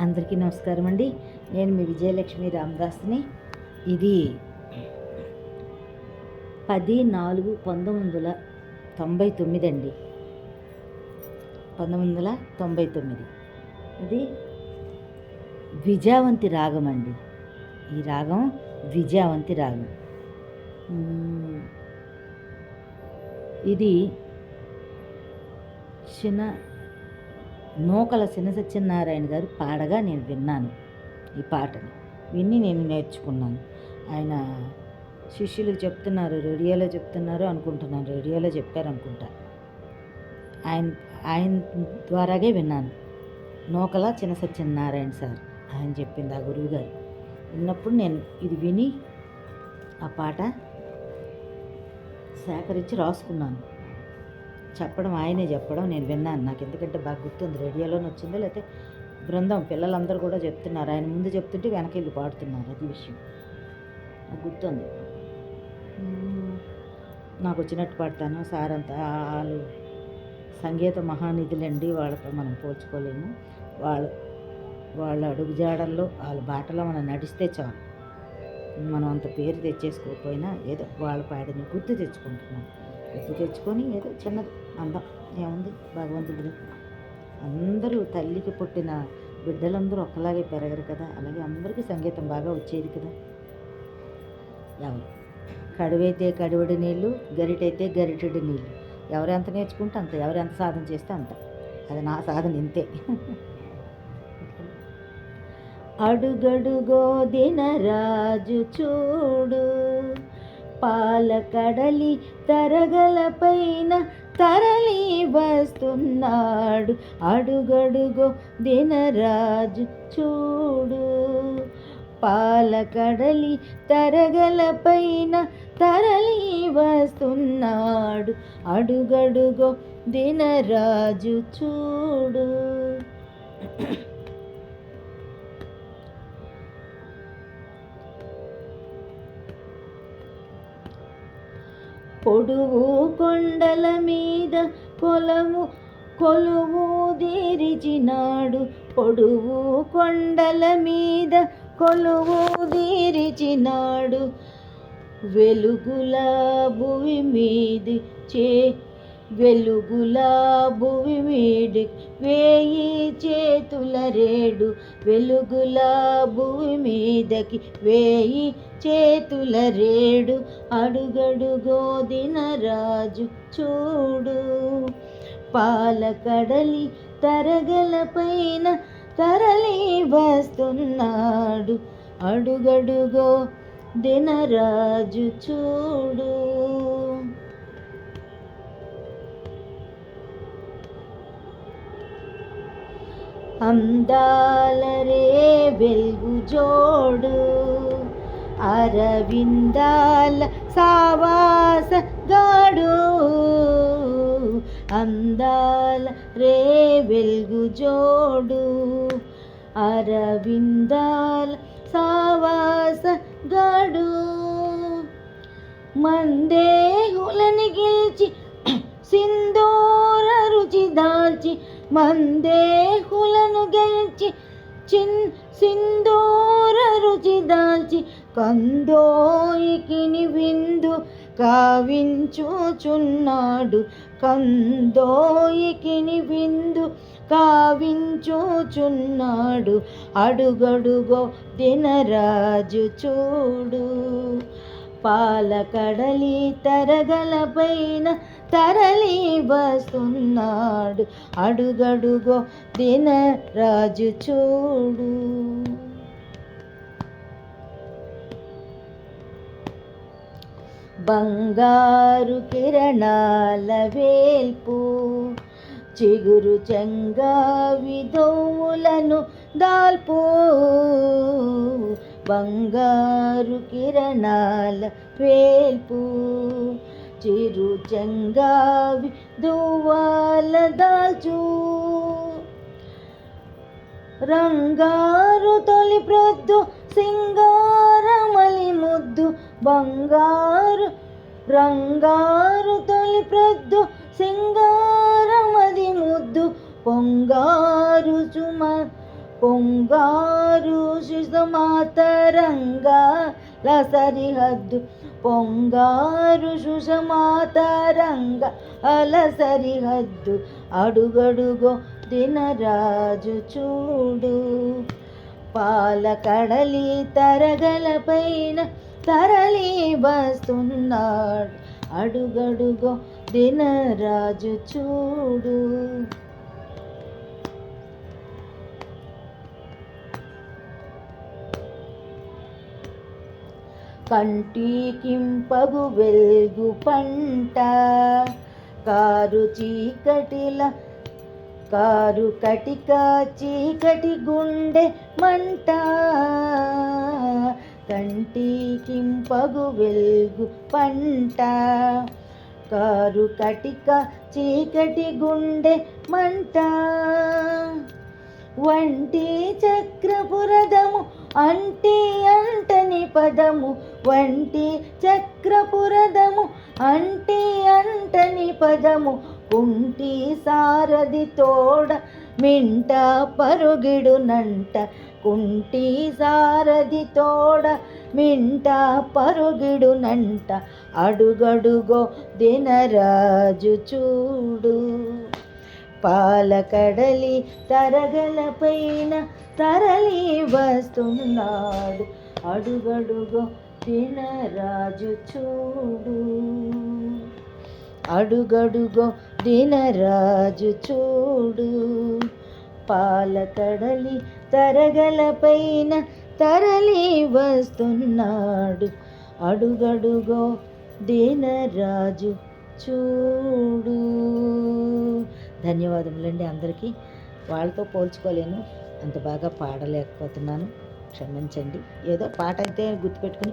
అందరికీ నమస్కారం అండి. నేను మీ విజయలక్ష్మి రామదాస్ని. ఇది పది నాలుగు పంతొమ్మిది వందల తొంభై తొమ్మిది అండి. పంతొమ్మిది వందల తొంభై తొమ్మిది. ఇది విజయవంతి రాగం అండి. ఈ రాగం విజయవంతి రాగం. ఇది చిన్న నూకల చిన్న సత్యనారాయణ గారు పాడగా నేను విన్నాను ఈ పాటని. విని నేను నేర్చుకున్నాను. ఆయన శిష్యులకు చెప్తున్నారు రేడియోలో చెప్తున్నారు అనుకుంటున్నాను. రేడియోలో చెప్పారు అనుకుంటా ఆయన ఆయన ద్వారాగే విన్నాను. నూకల చిన్న సత్యనారాయణ సార్ ఆయన చెప్పింది ఆ గురువు గారు విన్నప్పుడు నేను ఇది విని ఆ పాట సేకరించి రాసుకున్నాను. చెప్పడం ఆయనే చెప్పడం నేను విన్నాను. నాకు ఎందుకంటే బాగా గుర్తుంది. రేడియోలోనే వచ్చిందో లేకపోతే బృందం పిల్లలందరూ కూడా చెప్తున్నారు. ఆయన ముందు చెప్తుంటే వెనకెళ్ళి పాడుతున్నారు. అది విషయం. నాకు గుర్తుంది. నాకు వచ్చినట్టు పాడతాను. సార్ అంతా వాళ్ళు సంగీత మహానిధులండి. వాళ్ళతో మనం పోల్చుకోలేము. వాళ్ళు వాళ్ళ అడుగుజాడల్లో వాళ్ళ బాటలో మనం నడిస్తే చాలు. మనం అంత పేరు తెచ్చేసుకోకపోయినా ఏదో వాళ్ళ పాడిని గుర్తు తెచ్చుకుంటున్నాం. ఎత్తు తెచ్చుకొని ఏదో చిన్నది అందం ఏముంది? భగవంతుడిది. అందరూ తల్లికి పుట్టిన బిడ్డలందరూ ఒకలాగే పెరగరు కదా? అలాగే అందరికీ సంగీతం బాగా వచ్చేది కదా? ఎవరు? కడువైతే కడువుడి నీళ్ళు గరిటైతే గరిటడి నీళ్ళు. ఎవరు ఎంత నేర్చుకుంటే అంత ఎవరు ఎంత సాధన చేస్తే అంత. అది నా సాధన ఇంతే. అడుగడుగో దినరాజు చూడు. పాల కడలి తరగలపైన తరలి వస్తున్నాడు. అడుగడుగో దినరాజు చూడు. పాల కడలి తరగలపైన తరలి వస్తున్నాడు. అడుగడుగో దినరాజు చూడు. పొడువు కొండల మీద పొలము కొలువు దీరిచినాడు పొడువు కొండల మీద కొలువు దీరిచినాడు వెలుగుల భూమి మీది చే వెలుగుల భువి మీడి వేయి చేతుల రేడు. వెలుగుల భువి మీదకి వేయి చేతుల రేడు. అడుగడుగో దినరాజు చూడు. పాలకడలి తరగల పైన తరలి వస్తున్నాడు. అడుగడుగో దినరాజు చూడు. అందాలరే వెలుగు జోడు అరవిందాల సావాస గాడు. అందాల రే వెలుగు జోడు అరవిందాల సావాస గాడు. మందేహులని గెలిచి సింధూర రుచి దాల్చి మందేహులను గెలిచి చిన్ సింధూర రుచి దాల్చి కందోయికిని విందు కావించుచున్నాడు. కందోయికిని విందు కావించుచున్నాడు. అడుగడుగో దినరాజు చూడు. పాలకడలి తరగల పైన తరలి వస్తున్నాడు. అడుగడుగో దినరాజు చూడు. బంగారు కిరణాల వేల్పు చిగురు చెంగా దోవులను దాల్పు బంగారు కిరణాల వేల్పు చిరు చెంగావి దువ్వాల దాల్చు. రంగారు తొలి ప్రొద్దు సింగారమలి ముద్దు. బంగారు రంగారు తొలి ప్రొద్దు సింగారమది ముద్దు. పొంగారు చుమ పొంగారు సుషమాతరంగాల సరిహద్దు పొంగారు సుషమాతరంగ అల సరిహద్దు అడుగడుగో దినరాజు చూడు. పాల కడలి తరగల పైన తరలి వస్తున్నాడు. అడుగడుగో దినరాజు చూడు. కంటికింపగు వెలుగు పంట. కారు చీకటిల కారు కటిక చీకటి గుండె మంట. కంటికింపగు వెలుగు పంట. కారు కటిక చీకటి గుండె మంట. వంటి చక్రపురదము అంటే అంట అంటని పదము వంటి చక్రపురదము అంటే అంటని పదము కుంటి సారథి తోడ మింట పరుగిడునంట కుంటి సారథి తోడ మింట పరుగిడునంట అడుగడుగో దినరాజు చూడు. పాలకడలి తరగల పైన తరలి వస్తున్నాడు. అడుగడుగో దినరాజు చూడు. అడుగడుగో దినరాజు చూడు. పాలకడలి తరగల పైన తరలి వస్తున్నాడు. అడుగడుగో దినరాజు చూడు. ధన్యవాదములండి అందరికీ. వాళ్ళతో పోల్చుకోలేను. అంత బాగా పాడలేకపోతున్నాను. క్షమించండి. ఏదో పాట అయితే గుర్తుపెట్టుకుని